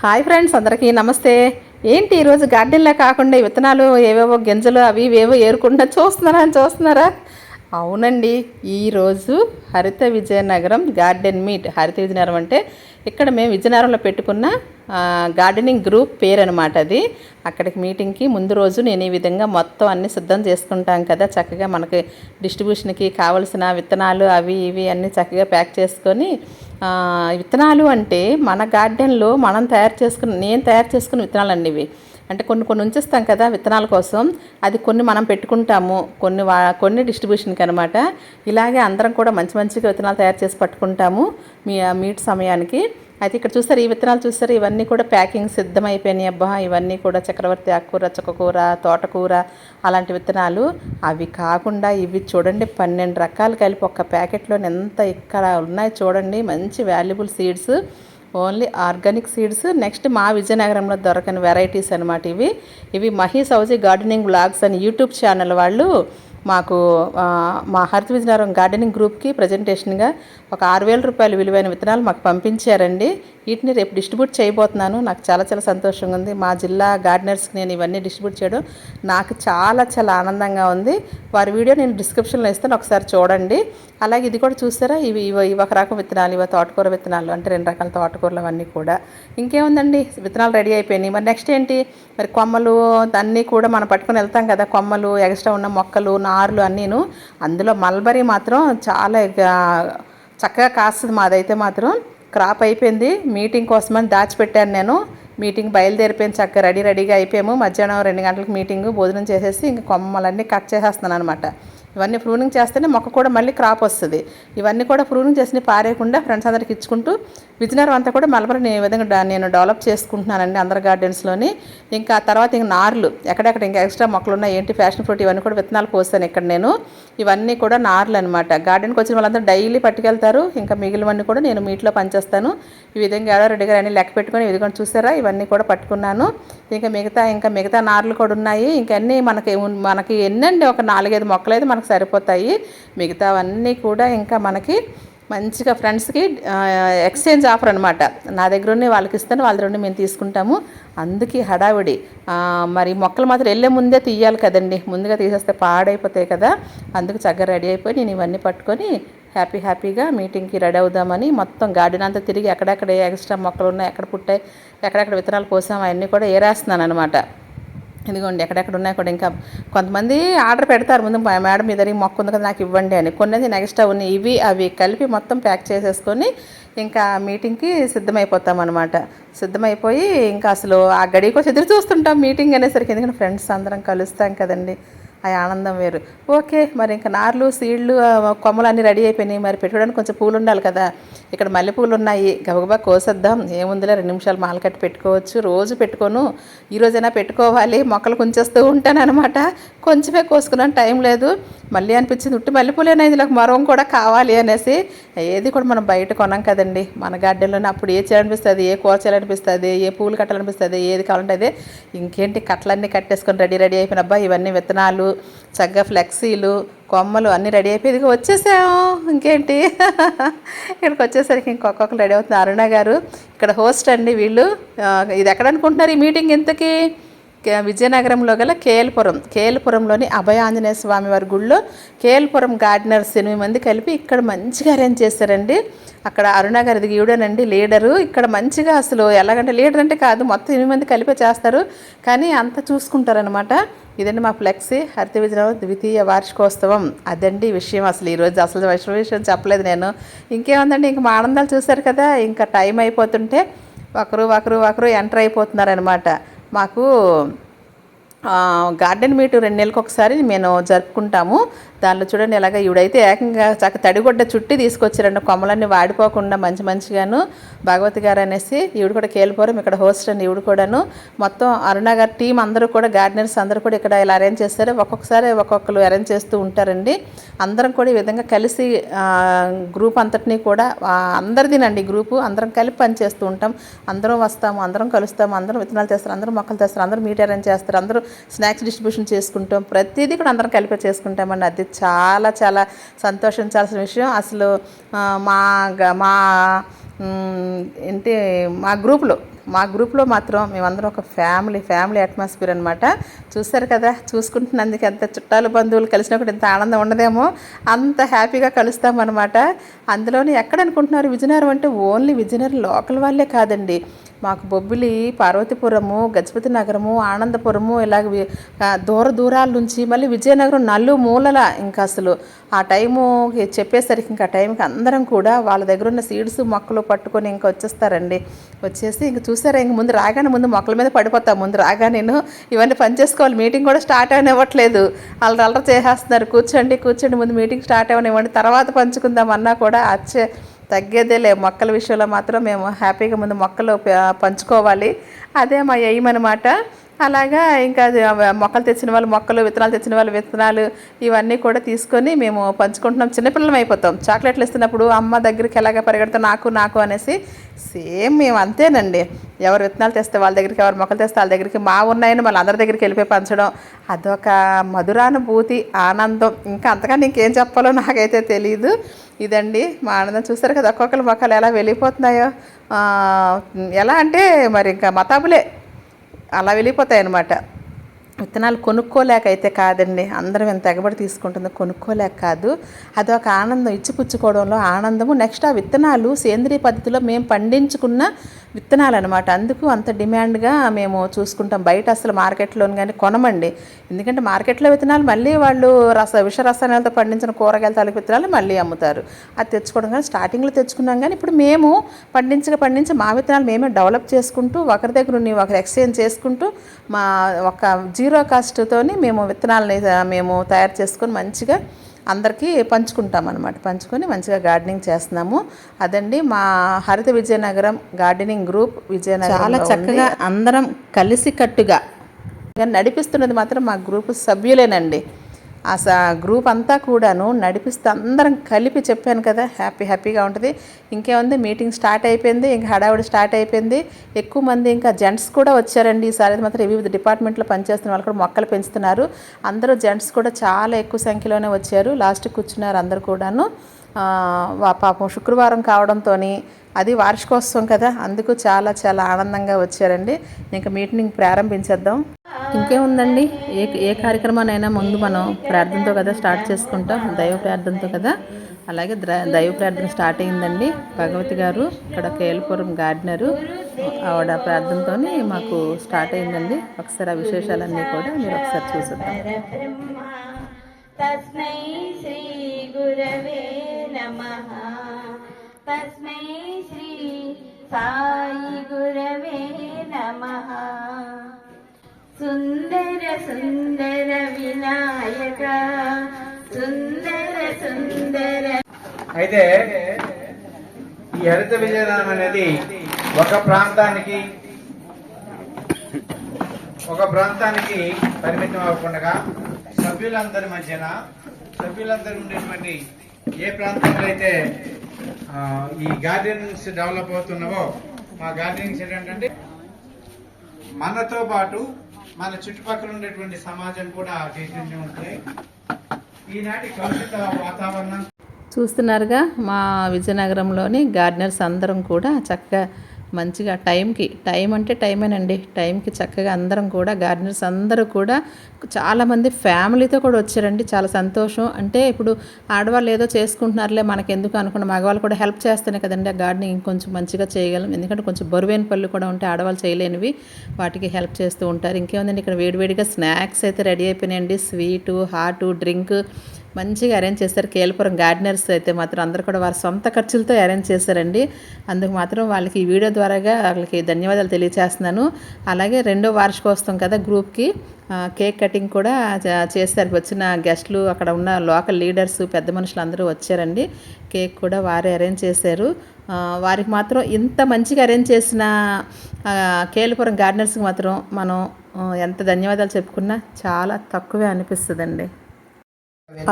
Hi friends అందరికీ నమస్తే. ఏంటి ఈరోజు గార్డెన్లో కాకుండా విత్తనాలు ఏవేవో గింజలు అవి ఇవేవో ఏరుకుంటా చూస్తున్నారా అని చూస్తున్నారా? అవునండి ఈరోజు హరిత విజయనగరం గార్డెన్ మీట్. హరిత విజయనగరం అంటే ఇక్కడ మేము విజయనగరంలో పెట్టుకున్న గార్డెనింగ్ గ్రూప్ పేరు అనమాట అది. అక్కడికి మీటింగ్కి ముందు రోజు నేను ఈ విధంగా మొత్తం అన్ని సిద్ధం చేసుకుంటాం కదా చక్కగా మనకి డిస్ట్రిబ్యూషన్కి కావలసిన విత్తనాలు అవి ఇవి అన్నీ చక్కగా ప్యాక్ చేసుకొని విత్తనాలు అంటే మన గార్డెన్లో మనం తయారు చేసుకున్న నేను తయారు చేసుకున్న విత్తనాలు అండి ఇవి అంటే కొన్ని కొన్ని ఉంచేస్తాం కదా విత్తనాల కోసం. అది కొన్ని మనం పెట్టుకుంటాము. కొన్ని వా కొన్ని డిస్ట్రిబ్యూషన్కి అనమాట ఇలాగే అందరం కూడా మంచి మంచిగా విత్తనాలు తయారు చేసి పట్టుకుంటాము మీ మీట్ సమయానికి. అయితే ఇక్కడ చూస్తారు ఈ విత్తనాలు చూస్తారు ఇవన్నీ కూడా ప్యాకింగ్ సిద్ధమైపోయినాయి. అబ్బా ఇవన్నీ కూడా చక్రవర్తి ఆకుకూర చుక్కకూర తోటకూర అలాంటి విత్తనాలు. అవి కాకుండా ఇవి చూడండి పన్నెండు రకాలు కలిపి ఒక ప్యాకెట్లో ఎంత ఇక్కడ ఉన్నాయి చూడండి. మంచి valuable seeds. Only organic seeds. Next మా విజయనగరంలో దొరకని వెరైటీస్ అనమాట ఇవి. ఇవి మహీ సౌజీ గార్డెనింగ్ బ్లాగ్స్ అని యూట్యూబ్ ఛానల్ వాళ్ళు మాకు మా హరిత విజయనగరం గార్డెనింగ్ గ్రూప్కి ప్రజెంటేషన్గా ఒక ఆరు వేల రూపాయలు విలువైన విత్తనాలు మాకు పంపించారండి. వీటిని రేపు డిస్ట్రిబ్యూట్ చేయబోతున్నాను. నాకు చాలా చాలా సంతోషంగా ఉంది. మా జిల్లా గార్డెనర్స్కి నేను ఇవన్నీ డిస్ట్రిబ్యూట్ చేయడం నాకు చాలా చాలా ఆనందంగా ఉంది. వారి వీడియో నేను డిస్క్రిప్షన్లో ఇస్తాను. ఒకసారి చూడండి. అలాగే ఇది కూడా చూస్తారా? ఇవి ఇవి ఒక రకం విత్తనాలు ఇవి తోటకూర విత్తనాలు అంటే రెండు రకాల తోటకూరలు అవన్నీ కూడా. ఇంకేముందండి? విత్తనాలు రెడీ అయిపోయినాయి. మరి నెక్స్ట్ ఏంటి? మరి కొమ్మలు అన్నీ కూడా మనం పట్టుకొని వెళ్తాం కదా కొమ్మలు ఎక్స్ట్రా ఉన్న మొక్కలు నార్లు అన్నీను. అందులో మల్బరీ మాత్రం చాలా చక్కగా కాస్తుంది మాదైతే మాత్రం. క్రాప్ అయిపోయింది. మీటింగ్ కోసమని దాచిపెట్టాను నేను. మీటింగ్ బయలుదేరిపోయింది చక్కగా. రెడీ రెడీగా అయిపోయాము. మధ్యాహ్నం రెండు గంటలకు మీటింగ్ భోజనం చేసేసి ఇంక కొమ్మలన్నీ కట్ చేసేస్తున్నాను అనమాట ఇవన్నీ ప్రూనింగ్ చేస్తేనే మొక్క కూడా మళ్ళీ క్రాప్ వస్తుంది. ఇవన్నీ కూడా ప్రూనింగ్ చేసి పారేయకుండా ఫ్రెండ్స్ అందరికి ఇచ్చుకుంటూ విజయనగరం అంతా కూడా మలబరిని ఈ విధంగా నేను డెవలప్ చేసుకుంటున్నానండి అందరి గార్డెన్స్లోని ఇంకా తర్వాత ఇంక నార్లు ఎక్కడెక్కడ ఇంకా ఎక్స్ట్రా మొక్కలు ఉన్నాయి ఏంటి ఫ్యాషన్ ఫ్రూట్ ఇవన్నీ కూడా విత్తనాలు పోస్తాను ఇక్కడ నేను. ఇవన్నీ కూడా నార్లు అనమాట గార్డెన్కి వచ్చిన వాళ్ళందరూ డైలీ పట్టుకెళ్తారు. ఇంకా మిగిలినవన్నీ కూడా నేను మీట్లో పనిచేస్తాను ఈ విధంగా ఎవరో రెడ్డి గారు అన్ని లెక్క పెట్టుకొని ఇదిగో విధంగా చూసారా? ఇవన్నీ కూడా పట్టుకున్నాను. ఇంకా మిగతా ఇంకా మిగతా నార్లు కూడా ఉన్నాయి. ఇంకా అన్నీ మనకి మనకి ఎన్నండి? ఒక నాలుగైదు మొక్కలు అయితే మనకు సరిపోతాయి. మిగతావన్నీ కూడా ఇంకా మనకి మంచిగా ఫ్రెండ్స్కి ఎక్స్చేంజ్ ఆఫర్ అనమాట నా దగ్గర వాళ్ళకి ఇస్తాను వాళ్ళ దగ్గర మేము తీసుకుంటాము. అందుకే హడావిడి. మరి మొక్కలు మాత్రం వెళ్ళే ముందే తీయాలి కదండి. ముందుగా తీసేస్తే పాడైపోతాయి కదా. అందుకు చక్కగా రెడీ అయిపోయి నేను ఇవన్నీ పట్టుకొని హ్యాపీ హ్యాపీగా మీటింగ్కి రెడీ అవుదామని మొత్తం గార్డెన్ అంతా తిరిగి ఎక్కడెక్కడ ఏ ఎక్స్ట్రా మొక్కలు ఉన్నాయి ఎక్కడ పుట్టాయి ఎక్కడెక్కడ విత్తనాలు పోసాం అవన్నీ కూడా ఏరేస్తున్నాను అనమాట ఇదిగోండి ఎక్కడెక్కడ ఉన్నాయి కూడా ఇంకా కొంతమంది ఆర్డర్ పెడతారు. ముందు మా మేడం మీద మొక్క ఉంది కదా నాకు ఇవ్వండి అని. కొన్ని నెక్స్ట్ ఉన్నాయి ఇవి అవి కలిపి మొత్తం ప్యాక్ చేసేసుకొని ఇంకా మీటింగ్కి సిద్ధమైపోతాం అనమాట సిద్ధమైపోయి ఇంకా అసలు ఆ గడికి వచ్చి ఎదురు చూస్తుంటాం మీటింగ్ అనేసరికి. ఎందుకంటే ఫ్రెండ్స్ అందరం కలుస్తాం కదండి. ఆ ఆనందం వేరు. ఓకే మరి ఇంకా నార్లు సీడ్లు కొమ్మలు అన్నీ రెడీ అయిపోయినాయి. మరి పెట్టుకోవడానికి కొంచెం పూలు ఉండాలి కదా. ఇక్కడ మల్లెపూలు ఉన్నాయి. గబగబా కోసేద్దాం. ఏముందిలే రెండు నిమిషాలు మాల కట్టి పెట్టుకోవచ్చు. రోజు పెట్టుకోను. ఈ రోజైనా పెట్టుకోవాలి. మొక్కలు కొంచేస్తూ ఉంటాను అనమాట కొంచెమే కోసుకున్నాను టైం లేదు. మళ్ళీ అనిపించింది ఉట్టి మల్లెపూలేనా ఇందులో? మరం కూడా కావాలి అనేసి. ఏది కూడా మనం బయట కొనం కదండి. మన గార్డెన్లోనే అప్పుడు ఏ చేయాలనిపిస్తుంది ఏ కూర చేయాలనిపిస్తుంది ఏ పూలు కట్టాలనిపిస్తుంది ఏది కావాలంటే అదే. ఇంకేంటి కట్టలన్నీ కట్టేసుకొని రెడీ రెడీ అయిపోయిన అబ్బా ఇవన్నీ విత్తనాలు చక్కగా ఫ్లెక్సీలు కొమ్మలు అన్నీ రెడీ అయిపోయి ఇదిగో వచ్చేసాము ఇంకేంటి? ఇక్కడికి వచ్చేసరికి ఇంకొకరు రెడీ అవుతుంది అరుణ గారు ఇక్కడ హోస్ట్ అండి వీళ్ళు. ఇది ఎక్కడ అనుకుంటున్నారు ఈ మీటింగ్ ఇంతకీ? విజయనగరంలో గల కేఎల్పురం కేఎల్పురంలోని అభయ ఆంజనేయ స్వామి వారి గుళ్ళో కేఎల్పురం గార్డెనర్స్ ఎనిమిది మంది కలిపి ఇక్కడ మంచిగా అరేంజ్ చేశారండి. అక్కడ అరుణ గారిది ఈవిడేనండి లీడరు. ఇక్కడ మంచిగా అసలు ఎలాగంటే లీడర్ అంటే కాదు మొత్తం ఎనిమిది మంది కలిపే చేస్తారు. కానీ అంత చూసుకుంటారనమాట ఇదండి మా ఫ్లెక్సీ హరిత విజయనగరం ద్వితీయ వార్షికోత్సవం. అదండి విషయం అసలు. ఈరోజు అసలు విషయం విషయం చెప్పలేదు నేను. ఇంకేముందండి ఇంక మా ఆనందాలు చూశారు కదా. ఇంకా టైం అయిపోతుంటే ఒకరు ఒకరు ఒకరు ఎంటర్ అయిపోతున్నారనమాట మాకు గార్డెన్ మీట్ రెండు నెలలకు ఒకసారి మేము జరుపుకుంటాము. దానిలో చూడండి ఎలాగ ఈవిడైతే ఏకంగా చక్క తడిగొడ్డ చుట్టి తీసుకొచ్చారండి కొమ్మలన్నీ వాడిపోకుండా మంచి మంచిగాను భగవతి గారు అనేసి ఈవిడ కూడా కేలిపోరం ఇక్కడ హోస్ట్ అండి ఈవిడ కూడాను. మొత్తం అరుణ గారి టీం అందరూ కూడా గార్డెనర్స్ అందరూ కూడా ఇక్కడ ఇలా అరేంజ్ చేస్తారు. ఒక్కొక్కసారి ఒక్కొక్కరు అరేంజ్ చేస్తూ ఉంటారండి. అందరం కూడా ఈ విధంగా కలిసి గ్రూప్ అంతటినీ కూడా అందరిదినండి గ్రూపు. అందరం కలిపి పని చేస్తూ ఉంటాం. అందరం వస్తాము అందరం కలుస్తాము అందరం విత్తనాలు తెస్తారు అందరం మొక్కలు తెస్తారు అందరూ మీట్ అరేంజ్ చేస్తారు అందరూ స్నాక్స్ డిస్ట్రిబ్యూషన్ చేసుకుంటాం. ప్రతిదీ కూడా అందరం కలిపి చేసుకుంటామండి. అది చాలా చాలా సంతోషించాల్సిన విషయం. అసలు మా గ- మా ఏంటి మా గ్రూప్లో మా గ్రూప్లో మాత్రం మేమందరం ఒక ఫ్యామిలీ ఫ్యామిలీ అట్మాస్ఫియర్ అనమాట చూసారు కదా చూసుకుంటున్నందుకు ఎంత చుట్టాలు బంధువులు కలిసినప్పుడు ఎంత ఆనందం ఉండదేమో. అంత హ్యాపీగా కలుస్తామన్నమాట. అందులోని ఎక్కడ అనుకుంటున్నారు విజయనగరం అంటే ఓన్లీ విజయనగరం లోకల్ వాళ్ళే కాదండి. మాకు బొబ్బిలి పార్వతీపురము గజపతి నగరము ఆనందపురము ఇలాగ దూర దూరాల నుంచి మళ్ళీ విజయనగరం నల్లు మూలల ఇంకా అసలు ఆ టైము చెప్పేసరికి ఇంకా టైంకి అందరం కూడా వాళ్ళ దగ్గర ఉన్న సీడ్స్ మొక్కలు పట్టుకొని ఇంకా వచ్చేస్తారండి. వచ్చేసి ఇంక చూసారా ఇంక ముందు రాగానే ముందు మొక్కల మీద పడిపోతాం. ముందు రాగా నేను ఇవన్నీ పని చేసుకోవాలి. మీటింగ్ కూడా స్టార్ట్ అవనివ్వట్లేదు. వాళ్ళు అల్లరి చేసేస్తున్నారు. కూర్చోండి కూర్చోండి ముందు మీటింగ్ స్టార్ట్ అవనివ్వండి. తర్వాత పంచుకుందాం అన్నా కూడా అచ్చే తగ్గేదే మొక్కల విషయంలో మాత్రం మేము హ్యాపీగా ముందు మొక్కలు పంచుకోవాలి. అదే మా ఎయిమ్ అనమాట అలాగా ఇంకా మొక్కలు తెచ్చిన వాళ్ళు మొక్కలు విత్తనాలు తెచ్చిన వాళ్ళు విత్తనాలు ఇవన్నీ కూడా తీసుకొని మేము పంచుకుంటున్నాం. చిన్నపిల్లలం అయిపోతాం. చాక్లెట్లు ఇస్తున్నప్పుడు అమ్మ దగ్గరికి ఎలాగ పరిగెడతాం నాకు నాకు అనేసి సేమ్ మేము అంతేనండి. ఎవరు విత్తనాలు తెస్తే వాళ్ళ దగ్గరికి ఎవరు మొక్కలు తెస్తే వాళ్ళ దగ్గరికి మా ఉన్నాయని మళ్ళీ అందరి దగ్గరికి వెళ్ళిపోయి పంచడం అదొక మధురానుభూతి ఆనందం. ఇంకా అంతగా ఇంకేం చెప్పాలో నాకైతే తెలియదు ఇదండి మా ఆనందం చూస్తారు కదా ఒక్కొక్కరు మొక్కలు ఎలా వెళ్ళిపోతున్నాయో. ఎలా అంటే మరి ఇంకా మతాబులే. అలా వెళ్ళిపోతాయి అన్నమాట విత్తనాలు కొనుక్కోలేక అయితే కాదండి. అందరం ఎంత ఎగబడి తీసుకుంటుందో కొనుక్కోలేక కాదు. అదొక ఆనందం. ఇచ్చిపుచ్చుకోవడంలో ఆనందము. నెక్స్ట్ ఆ విత్తనాలు సేంద్రియ పద్ధతిలో మేము పండించుకున్న విత్తనాలు అనమాట అందుకు అంత డిమాండ్గా మేము చూసుకుంటాం. బయట అసలు మార్కెట్లో కానీ కొనమండి. ఎందుకంటే మార్కెట్లో విత్తనాలు మళ్ళీ వాళ్ళు రస విష రసాయనాలతో పండించిన కూరగాయల తాలూకు విత్తనాలు మళ్ళీ అమ్ముతారు. అది తెచ్చుకోవడం కానీ స్టార్టింగ్లో తెచ్చుకున్నాం కానీ ఇప్పుడు మేము పండించక పండించి మా విత్తనాలు మేమే డెవలప్ చేసుకుంటూ ఒకరి దగ్గర ఉన్న ఒకరు ఎక్స్చేంజ్ చేసుకుంటూ మా ఒక జీ జీరో కాస్ట్తోని మేము విత్తనాలని మేము తయారు చేసుకొని మంచిగా అందరికీ పంచుకుంటాం అనమాట పంచుకొని మంచిగా గార్డెనింగ్ చేస్తున్నాము. అదండి మా హరిత విజయనగరం గార్డెనింగ్ గ్రూప్ విజయనగరం చాలా చక్కగా అందరం కలిసికట్టుగా నడిపిస్తున్నది మాత్రం మా గ్రూప్ సభ్యులేనండి. ఆ స గ్రూప్ అంతా కూడాను నడిపిస్తే అందరం కలిపి చెప్పాను కదా హ్యాపీ హ్యాపీగా ఉంటుంది. ఇంకేముంది? మీటింగ్ స్టార్ట్ అయిపోయింది ఇంకా హడావుడి స్టార్ట్ అయిపోయింది. ఎక్కువ మంది ఇంకా జెంట్స్ కూడా వచ్చారండి. ఈసారి అయితే మాత్రం వివిధ డిపార్ట్మెంట్లో పనిచేస్తున్న వాళ్ళు కూడా మొక్కలు పెంచుతున్నారు. అందరూ జెంట్స్ కూడా చాలా ఎక్కువ సంఖ్యలోనే వచ్చారు. లాస్ట్కి కూర్చున్నారు అందరు కూడాను. పాపం శుక్రవారం కావడంతో అది వార్షికోత్సవం కదా అందుకు చాలా చాలా ఆనందంగా వచ్చారండి. ఇంకా మీటింగ్ ప్రారంభించేద్దాం. ఇంకేముందండి? ఏ ఏ కార్యక్రమానైనా ముందు మనం ప్రార్థనతో కదా స్టార్ట్ చేసుకుంటాం దైవ ప్రార్థనతో కదా. అలాగే దైవ ప్రార్థన స్టార్ట్ అయిందండి. భగవతి గారు ఇక్కడ కేల్పురం గార్డెనరు ఆవిడ ప్రార్థనతో మాకు స్టార్ట్ అయిందండి. ఒకసారి ఆ విశేషాలన్నీ కూడా మీరు ఒకసారి చూసుకుంటాం తస్మై శ్రీ గురవే నమః తస్మై శ్రీ సాయి గురవే నమః సుందర సుందర వినాయక సుందర సుందర అయితే ఈ హరిత విజయనగరం అనేది ఒక ప్రాంతానికి ఒక ప్రాంతానికి పరిమితం అవ్వకుండా సభ్యులందరి మధ్యన సభ్యులందరూ ఉండేటువంటి ఏ ప్రాంతంలో అయితే ఈ గార్డెన్స్ డెవలప్ అవుతున్నావో మా గార్డెనింగ్స్ ఏంటంటే మనతో పాటు మన చుట్టుపక్కల ఉండేటువంటి సమాజం కూడా చైతన్యం ఉంటాయి. ఈనాటి కలుషిత వాతావరణం చూస్తున్నారుగా మా విజయనగరంలోని గార్డెనర్స్ అందరం కూడా చక్కగా మంచిగా టైంకి టైం అంటే టైమేనండి. టైంకి చక్కగా అందరం కూడా గార్డెనర్స్ అందరూ కూడా చాలామంది ఫ్యామిలీతో కూడా వచ్చారండి. చాలా సంతోషం. అంటే ఇప్పుడు ఆడవాళ్ళు ఏదో చేసుకుంటున్నారులే మనకెందుకు అనుకున్న మగవాళ్ళు కూడా హెల్ప్ చేస్తేనే కదండి ఆ గార్డెనింగ్ ఇంకొంచెం మంచిగా చేయగలం. ఎందుకంటే కొంచెం బరువైన పళ్ళు కూడా ఉంటే ఆడవాళ్ళు చేయలేనివి వాటికి హెల్ప్ చేస్తూ ఉంటారు. ఇంకేముందండి ఇక్కడ వేడివేడిగా స్నాక్స్ అయితే రెడీ అయిపోయినాయండి. స్వీటు హాటు డ్రింక్ మంచిగా అరేంజ్ చేశారు కేలపురం గార్డెనర్స్ అయితే మాత్రం అందరూ కూడా వారి సొంత ఖర్చులతో అరేంజ్ చేశారండి అందుకు మాత్రం వాళ్ళకి ఈ వీడియో ద్వారాగా వాళ్ళకి ధన్యవాదాలు తెలియజేస్తున్నాను అలాగే రెండో వార్షికోత్సవం కదా గ్రూప్కి కేక్ కటింగ్ కూడా చేస్తారు. చేశారు వచ్చిన గెస్ట్లు అక్కడ ఉన్న లోకల్ లీడర్స్ పెద్ద మనుషులు అందరూ వచ్చారండి. కేక్ కూడా వారే అరేంజ్ చేశారు. వారికి మాత్రం ఇంత మంచిగా అరేంజ్ చేసిన కేలపురం గార్డెనర్స్కి మాత్రం మనం ఎంత ధన్యవాదాలు చెప్పుకున్నా చాలా తక్కువే అనిపిస్తుందండి.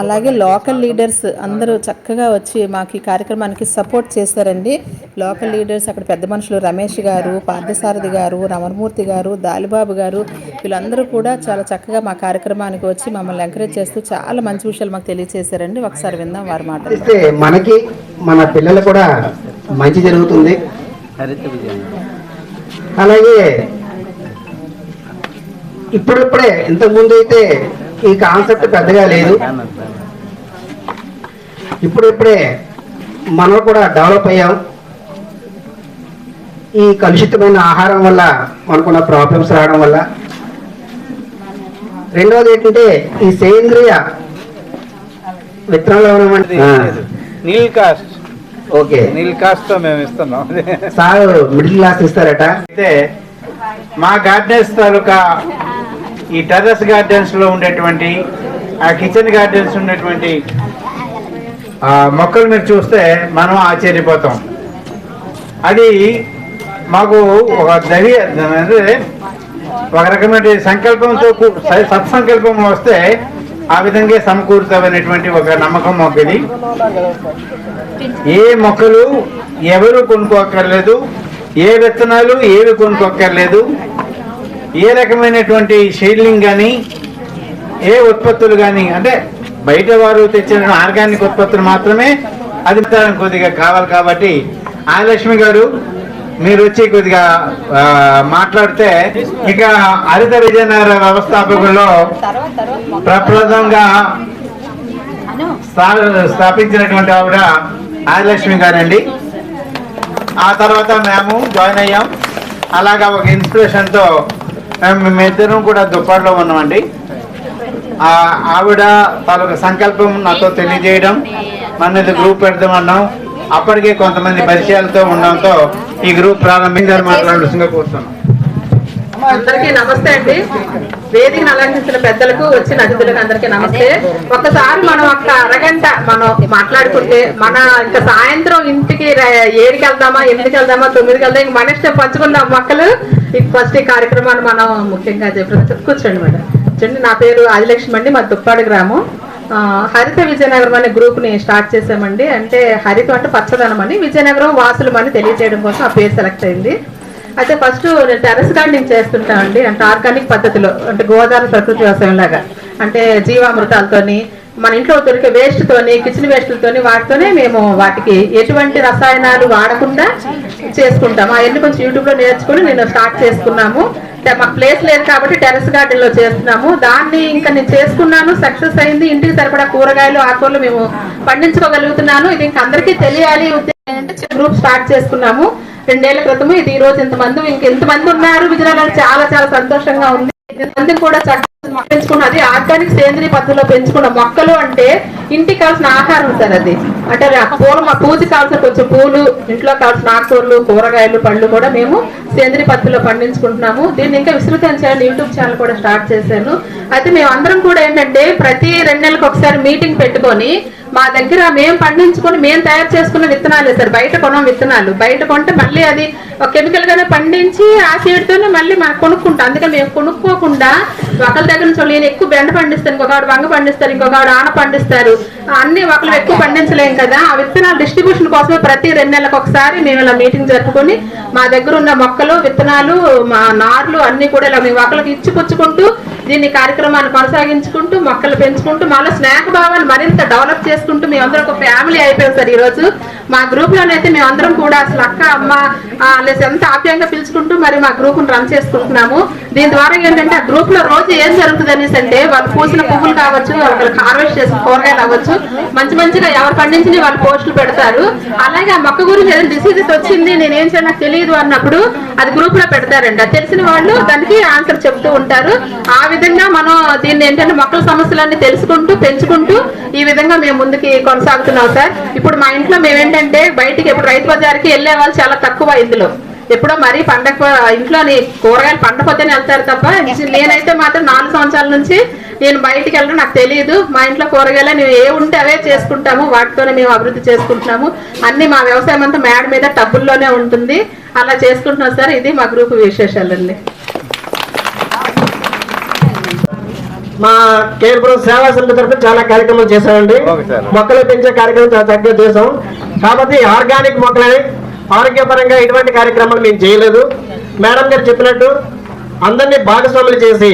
అలాగే లోకల్ లీడర్స్ అందరూ చక్కగా వచ్చి మాకు ఈ కార్యక్రమానికి సపోర్ట్ చేశారండి. లోకల్ లీడర్స్ అక్కడ పెద్ద మనుషులు రమేష్ గారు పార్థసారథి గారు రమణమూర్తి గారు దాలిబాబు గారు వీళ్ళందరూ కూడా చాలా చక్కగా మా కార్యక్రమానికి వచ్చి మమ్మల్ని ఎంకరేజ్ చేస్తూ చాలా మంచి విషయాలు మాకు తెలియజేశారండి ఒకసారి విందాం వారి మాట మనకి మన పిల్లలు కూడా మంచి జరుగుతుంది. అలాగే ఇప్పుడిప్పుడే ఇంతకుముందు అయితే ఈ కాన్సెప్ట్ పెద్దగా లేదు. ఇప్పుడిప్పుడే మనం కూడా డెవలప్ అయ్యాం. ఈ కలుషితమైన ఆహారం వల్ల మనకున్న ప్రాబ్లమ్స్ రావడం వల్ల. రెండవది ఏంటంటే ఈ సేంద్రియ విత్తనాలు ఉన్నటువంటి- ఆ, నీల్ కాస్ట్. ఓకే. నీల్ కాస్ట్తో మేము ఇస్తున్నాం. సార్ మిడిల్ క్లాస్ ఇస్తారట. అయితే మా గార్డెన్స్ తాలూకా ఈ టెర్రస్ గార్డెన్స్లో ఉండేటువంటి ఆ కిచెన్ గార్డెన్స్ ఉన్నటువంటి ఆ మొక్కలు మీరు చూస్తే మనం ఆశ్చర్యపోతాం. అది మాకు ఒక దైవ అంటే ఒక రకమైన సంకల్పంతో సత్సంకల్పం వస్తే ఆ విధంగా సమకూరుతామనేటువంటి ఒక నమ్మకం మాకు ఇది. ఏ మొక్కలు ఎవరు కొనుక్కోక్కర్లేదు ఏ విత్తనాలు ఏవి కొనుక్కోక్కర్లేదు ఏ రకమైనటువంటి షీల్డింగ్ కానీ ఏ ఉత్పత్తులు కానీ అంటే బయట వారు తెచ్చిన ఆర్గానిక్ ఉత్పత్తులు మాత్రమే అది కొద్దిగా కావాలి కాబట్టి ఆలక్ష్మి గారు మీరు వచ్చి కొద్దిగా మాట్లాడితే ఇక హరిత విజయనగర వ్యవస్థాపకుల్లో ప్రప్రదంగా స్థా- స్థాపించినటువంటి ఆవిడ ఆదిలక్ష్మి గారండి. ఆ తర్వాత మేము జాయిన్ అయ్యాం. అలాగా ఒక ఇన్స్పిరేషన్తో మేమిద్దరం కూడా దుప్పాడులో ఉన్నామండి. ఆవిడ తాలూకు సంకల్పం నాతో తెలియజేయడం మన గ్రూప్ పెడదామన్నాం అప్పటికే కొంతమంది పరిచయాలతో ఉండడంతో ఈ గ్రూప్ ప్రారంభించారు మాట్లాడాల్సిందిగా కూర్చున్నాం అందరికీ నమస్తే అండి. వేదికను అలంకరించిన పెద్దలకు వచ్చిన అతిథులకు అందరికీ నమస్తే. ఒక్కసారి మనం ఒక అరగంట మనం మాట్లాడుకుంటే మన ఇంకా సాయంత్రం ఏడుకి వెళ్దామా ఎనిమిదికి వెళ్దామా తొమ్మిదికి వెళ్దాం ఇంక మన ఇష్టం పంచుకుందాం మొక్కలు. ఫస్ట్ ఈ కార్యక్రమాన్ని మనం ముఖ్యంగా చెప్పి కూర్చోండి మేడం. చూడండి నా పేరు ఆదిలక్ష్మి అండి మా దుప్పాడు గ్రామం. హరిత విజయనగరం అనే గ్రూప్ని స్టార్ట్ చేసామండి అంటే హరిత అంటే పచ్చదనం అని. విజయనగరం వాసులం అని తెలియజేయడం కోసం ఆ పేరు సెలెక్ట్ అయింది. అయితే ఫస్ట్ నేను టెరస్ గార్డెనింగ్ చేస్తుంటామండి అంటే ఆర్గానిక్ పద్ధతిలో అంటే గోదావరి ప్రకృతి వ్యవసాయం లాగా. అంటే జీవామృతాలతోని మన ఇంట్లో దొరికే వేస్ట్ తోని కిచెన్ వేస్ట్లతోని వాటితోనే మేము వాటికి ఎటువంటి రసాయనాలు వాడకుండా చేసుకుంటాము. అవన్నీ కొంచెం యూట్యూబ్లో నేర్చుకుని నేను స్టార్ట్ చేసుకున్నాము. మా మాకు ప్లేస్ లేదు కాబట్టి టెరెస్ గార్డెన్లో చేస్తున్నాము. దాన్ని ఇంకా నేను చేసుకున్నాను సక్సెస్ అయింది. ఇంటికి సరిపడా కూరగాయలు ఆకుకూరలు మేము పండించుకోగలుగుతున్నాను. ఇది ఇంకా అందరికీ తెలియాలి ఉద్దేశం అంటే గ్రూప్ స్టార్ట్ చేసుకున్నాము. రెండేళ్ళ క్రితం ఇది ఈ రోజు ఇంతమంది ఇంకెంతమంది ఉన్నారు. విజయనగరం చాలా చాలా సంతోషంగా ఉంది. ఇంతమంది కూడా పెంచుకున్న అది ఆర్గానిక్ సేంద్రియ పద్ధతిలో పెంచుకున్న మొక్కలు అంటే ఇంటికి కావాల్సిన ఆహారం సార్ అది. అంటే పూల మా పూజకి కావాల్సిన కొంచెం పూలు ఇంట్లో కావాల్సిన ఆకుకూరలు కూరగాయలు పళ్ళు కూడా మేము సేంద్రియ పద్ధతిలో పండించుకుంటున్నాము. దీన్ని ఇంకా విస్తృతం చేయాలని యూట్యూబ్ ఛానల్ కూడా స్టార్ట్ చేశాను. అయితే మేము అందరం కూడా ఏంటంటే ప్రతి రెండు నెలలకు ఒకసారి మీటింగ్ పెట్టుకొని మా దగ్గర మేము పండించుకొని మేము తయారు చేసుకున్న విత్తనాలు సార్. బయట కొనం విత్తనాలు. బయట కొంటే మళ్ళీ అది కెమికల్ గానే పండించి ఆ సీడ్తోనే మళ్ళీ మనం కొనుక్కుంటాం. అందుకని మేము కొనుక్కోకుండా ఒకరి దగ్గర నుంచి నేను ఎక్కువ బెండ పండిస్తాను ఇంకొకడు వంగ పండిస్తారు ఇంకొకడు ఆన పండిస్తారు. అన్ని ఒకరు ఎక్కువ పండించలేం కదా. ఆ విత్తనాలు డిస్ట్రిబ్యూషన్ కోసమే ప్రతి రెండు నెలలకు ఒకసారి మేము ఇలా మీటింగ్ జరుపుకొని మా దగ్గర ఉన్న మొక్కలు విత్తనాలు మా నార్లు అన్ని కూడా ఇలా మేము ఒకరికి ఇచ్చిపుచ్చుకుంటూ దీన్ని కార్యక్రమాన్ని కొనసాగించుకుంటూ మొక్కలు పెంచుకుంటూ మళ్ళీ స్నేహ భావాన్ని మరింత డెవలప్ చేసుకుంటూ మేమందరం ఒక ఫ్యామిలీ అయిపోయాం సార్ ఈరోజు. మా గ్రూప్ లోనైతే మేమందరం కూడా అసలు అక్క అమ్మ ఆ, ఎంత ఆప్యాయంగా పిలుచుకుంటూ మరి మా గ్రూప్ను రన్ చేసుకుంటున్నాము. దీని ద్వారా ఏంటంటే ఆ గ్రూప్లో రోజు ఏం జరుగుతుంది అనేసి అంటే వాళ్ళు పూసిన పువ్వులు కావచ్చు వాళ్ళకి హార్వెస్ట్ చేసిన కూరగాయలు అవ్వచ్చు. మంచి మంచిగా ఎవరు పండించి వాళ్ళు పోస్టులు పెడతారు. అలాగే ఆ మొక్క గురించి ఏదైనా డిసీజెస్ వచ్చింది నేను ఏం చేయాలి నాకు తెలియదు అన్నప్పుడు అది గ్రూప్లో పెడతారండి తెలిసిన వాళ్ళు దానికి ఆన్సర్ చెప్తూ ఉంటారు. ఆ విధంగా మనం దీన్ని ఏంటంటే మొక్కల సమస్యలన్నీ తెలుసుకుంటూ పెంచుకుంటూ ఈ విధంగా మేము ముందుకి కొనసాగుతున్నాం సార్. ఇప్పుడు మా ఇంట్లో మేమేంటంటే బయటికి ఇప్పుడు రైతు బజార్కి వెళ్ళే వాళ్ళు చాలా తక్కువ ఇందులో. ఎప్పుడో మరీ పండగ ఇంట్లోని కూరగాయలు పండపోతేనే వెళ్తారు తప్ప నేనైతే మాత్రం నాలుగు సంవత్సరాల నుంచి నేను బయటికి వెళ్ళడం నాకు తెలియదు మా ఇంట్లో కూరగాయలు మేము ఏ ఉంటే అవే చేసుకుంటాము. వాటితోనే మేము అభివృద్ధి చేసుకుంటున్నాము. అన్ని మా వ్యవసాయం అంతా మేడ మీద టబ్బుల్లోనే ఉంటుంది. అలా చేసుకుంటున్నాం సార్. ఇది మా గ్రూప్ విశేషాలండి. మా కేర్పురం సేవా సమితి తరఫున చాలా కార్యక్రమాలు చేశామండి. మొక్కలు పెంచే కార్యక్రమం చాలా చక్కగా చేసాం కాబట్టి ఆర్గానిక్ మొక్కలని ఆరోగ్యపరంగా ఎటువంటి కార్యక్రమాలు మేము చేయలేదు. మేడం గారు చెప్పినట్టు అందరినీ భాగస్వాములు చేసి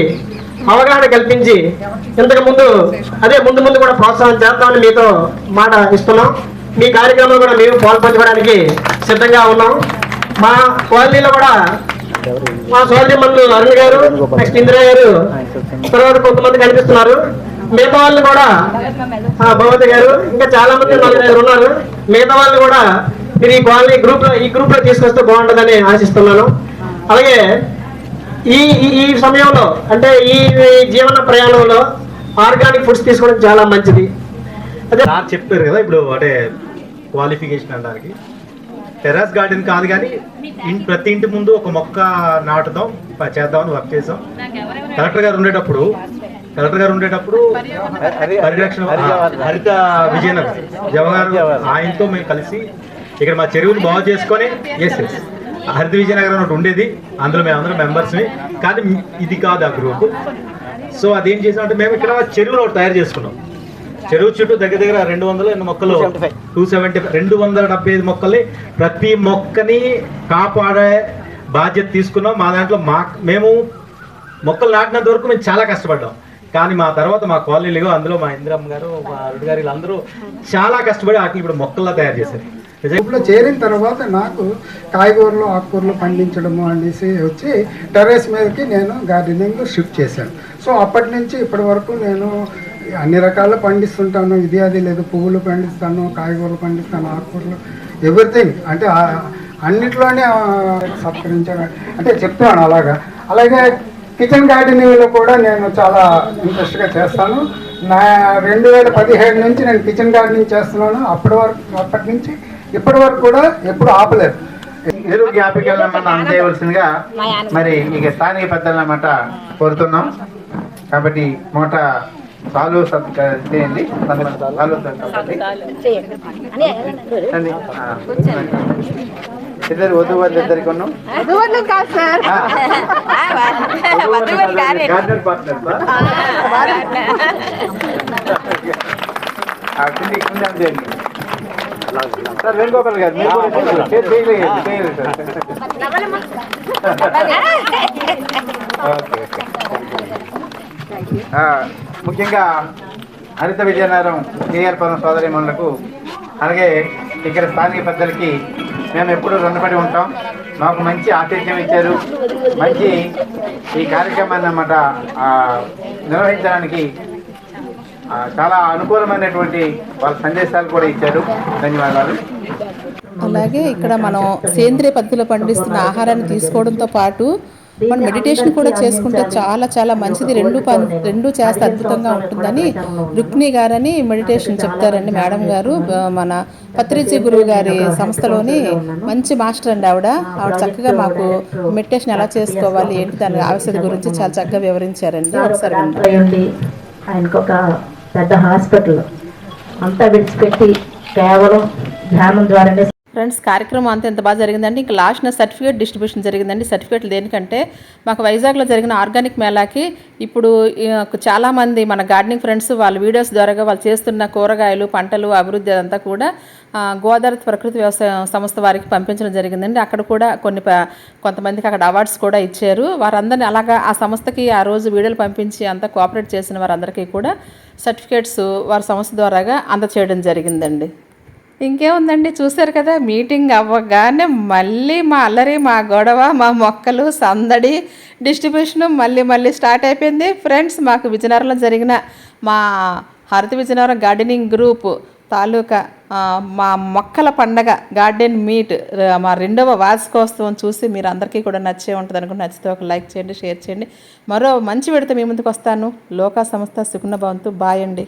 అవగాహన కల్పించి ఇంతకు ముందు అదే ముందు ముందు కూడా ప్రోత్సాహం చేద్దామని మీతో మాట ఇస్తున్నాం. మీ కార్యక్రమం కూడా మేము పాల్పంచుకోవడానికి సిద్ధంగా ఉన్నాం. మా కాలనీలో కూడా మా సోదరి మనులు అరుణ్ గారు నెక్స్ట్ ఇందిరా గారు తర్వాత కొంతమంది కనిపిస్తున్నారు. మిగతా వాళ్ళు కూడా భగవతి గారు ఇంకా చాలా మంది నలుగురు ఉన్నారు. మిగతా వాళ్ళు కూడా మీరు ఈ కాలనీ గ్రూప్లో ఈ గ్రూప్లో తీసుకొస్తే బాగుంటుందని ఆశిస్తున్నాను. అలాగే ఈ ఈ- సమయంలో అంటే ఈ జీవన ప్రయాణంలో ఆర్గానిక్ ఫుడ్స్ తీసుకోవడం చాలా మంచిది. అదే చెప్పారు కదా ఇప్పుడు అంటే క్వాలిఫికేషన్ అనడానికి. టెర్రస్ గార్డెన్ కాదు కానీ ప్రతి ఇంటి ముందు ఒక మొక్క నాటుదాం ప- చేద్దామని వర్క్ చేసాం. కలెక్టర్ గారు ఉండేటప్పుడు కలెక్టర్ గారు ఉండేటప్పుడు పరిరక్షణ హరిత విజయనగర్. జవహర్ ఆయనతో మేము కలిసి ఇక్కడ మా చెరువుని బాగు చేసుకొని ఎస్ ఎస్ హరిత విజయనగరం ఒకటి ఉండేది. అందులో మేము అందరం మెంబర్స్ని కానీ ఇది కాదు ఆ గ్రూప్ సో అదేం చేసామంటే మేము ఇక్కడ ఒకటి తయారు చేసుకున్నాం. చెరువు చుట్టూ దగ్గర దగ్గర రెండు వందల ఎన్ని మొక్కలు టూ సెవెంటీ రెండు వందల డెబ్బై ఐదు మొక్కల్ని ప్రతి మొక్కని కాపాడే బాధ్యత తీసుకున్నాం. మా దాంట్లో మా మేము మొక్కలు నాటినంత వరకు మేము చాలా కష్టపడ్డాం. కానీ మా తర్వాత మా కాలనీలో అందులో మా ఇందిరమ్మ గారు మా అరుడు గారు వీళ్ళందరూ చాలా కష్టపడి వాటిని ఇప్పుడు మొక్కల్లా తయారు చేశారు. నిజంగా గ్రూప్లో చేరిన తర్వాత నాకు కాయగూరలు ఆకుకూరలు పండించడము అనేసి వచ్చి టెర్రస్ మీదకి నేను గార్డెనింగ్ షిఫ్ట్ చేశాను. సో అప్పటి నుంచి ఇప్పటి వరకు నేను అన్ని రకాలు పండిస్తుంటాను. ఇది అది లేదు. పువ్వులు పండిస్తాను కాయగూరలు పండిస్తాను ఆకుకూరలు ఎవ్రీథింగ్. అంటే అన్నిట్లోనే సత్కరించాను అంటే చెప్తాను అలాగా. అలాగే కిచెన్ గార్డెనింగ్లో కూడా నేను చాలా ఇంట్రెస్ట్గా చేస్తాను. నా రెండు వేల పదిహేడు నుంచి నేను కిచెన్ గార్డెనింగ్ చేస్తున్నాను. అప్పటి వరకు అప్పటి నుంచి ఇప్పటి వరకు కూడా ఎప్పుడు ఆపలేదు ఎరువు జ్ఞాపికలను మనం అందజేయవలసిందిగా మరి ఇక స్థానిక పెద్దలన్నమాట కోరుతున్నాం. కాబట్టి మూట సాలు చేయండి. సాలు. ఇద్దరు వద్దు వద్దు ఇద్దరికి ఉన్నాం. పార్ట్నర్ కింది కింది. అంతేయండి సార్ వేణుగోపాల్ గారు ఓకే ముఖ్యంగా హరిత విజయనగరం కేఆర్పురం సోదరిమణులకు అలాగే ఇక్కడ స్థానిక పెద్దలకి మేము ఎప్పుడూ రుణపడి ఉంటాం. మాకు మంచి ఆతిథ్యం ఇచ్చారు. మంచి ఈ కార్యక్రమాన్ని అన్నమాట నిర్వహించడానికి చాలా అనుకూలమైనటువంటి వాళ్ళ సందేశాలు కూడా ఇచ్చారు. ధన్యవాదాలు. అలాగే ఇక్కడ మనం సేంద్రియ పద్ధతిలో పండిస్తున్న ఆహారాన్ని తీసుకోవడంతో పాటు మనం మెడిటేషన్ కూడా చేసుకుంటే చాలా చాలా మంచిది. రెండు పం రెండు చేస్తే అద్భుతంగా ఉంటుందని రుక్మిణి గారని మెడిటేషన్ చెప్తారండి మేడం గారు. మన పత్రిజీ గురువు గారి సంస్థలోని మంచి మాస్టర్ అండి ఆవిడ. ఆవిడ చక్కగా మాకు మెడిటేషన్ ఎలా చేసుకోవాలి ఏంటి దాని ఆవశ్యకత గురించి చాలా చక్కగా వివరించారండి. ఒకసారి ఆయనకు ఒక పెద్ద హాస్పిటల్. అంతా విడిచిపెట్టి కేవలం ధ్యానం ద్వారానే ఫ్రెండ్స్ కార్యక్రమం అంతా ఎంత బాగా జరిగిందండి ఇంకా లాస్ట్ నా సర్టిఫికేట్ డిస్ట్రిబ్యూషన్ జరిగిందండి. సర్టిఫికేట్లు దేనికంటే మాకు వైజాగ్లో జరిగిన ఆర్గానిక్ మేళాకి ఇప్పుడు చాలామంది మన గార్డెనింగ్ ఫ్రెండ్స్ వాళ్ళ వీడియోస్ ద్వారాగా వాళ్ళు చేస్తున్న కూరగాయలు పంటలు అభివృద్ధి అదంతా కూడా గోదావరి ప్రకృతి వ్యవసాయ సంస్థ వారికి పంపించడం జరిగిందండి. అక్కడ కూడా కొన్ని కొంతమందికి అక్కడ అవార్డ్స్ కూడా ఇచ్చారు. వారందరిని అలాగా ఆ సంస్థకి ఆ రోజు వీడియోలు పంపించి అంతా కోఆపరేట్ చేసిన వారందరికీ కూడా సర్టిఫికేట్స్ వారి సంస్థ ద్వారాగా అందచేయడం జరిగిందండి. ఇంకేముందండి చూశారు కదా మీటింగ్ అవ్వగానే మళ్ళీ మా అల్లరి మా గొడవ మా మొక్కలు సందడి డిస్ట్రిబ్యూషన్ మళ్ళీ మళ్ళీ స్టార్ట్ అయిపోయింది. ఫ్రెండ్స్ మాకు విజయనగరంలో జరిగిన మా హరిత విజయనగరం గార్డెనింగ్ గ్రూప్ తాలూకా మా మొక్కల పండగ గార్డెన్ మీట్ మా రెండవ వార్షికోత్సవం చూసి మీరు అందరికీ కూడా నచ్చే ఉంటుంది అనుకుంటే నచ్చితే ఒక లైక్ చేయండి షేర్ చేయండి. మరో మంచి విడత మీ ముందుకు వస్తాను. లోకా సంస్థ సుగుణ భవంతు. బాయ్ అండి.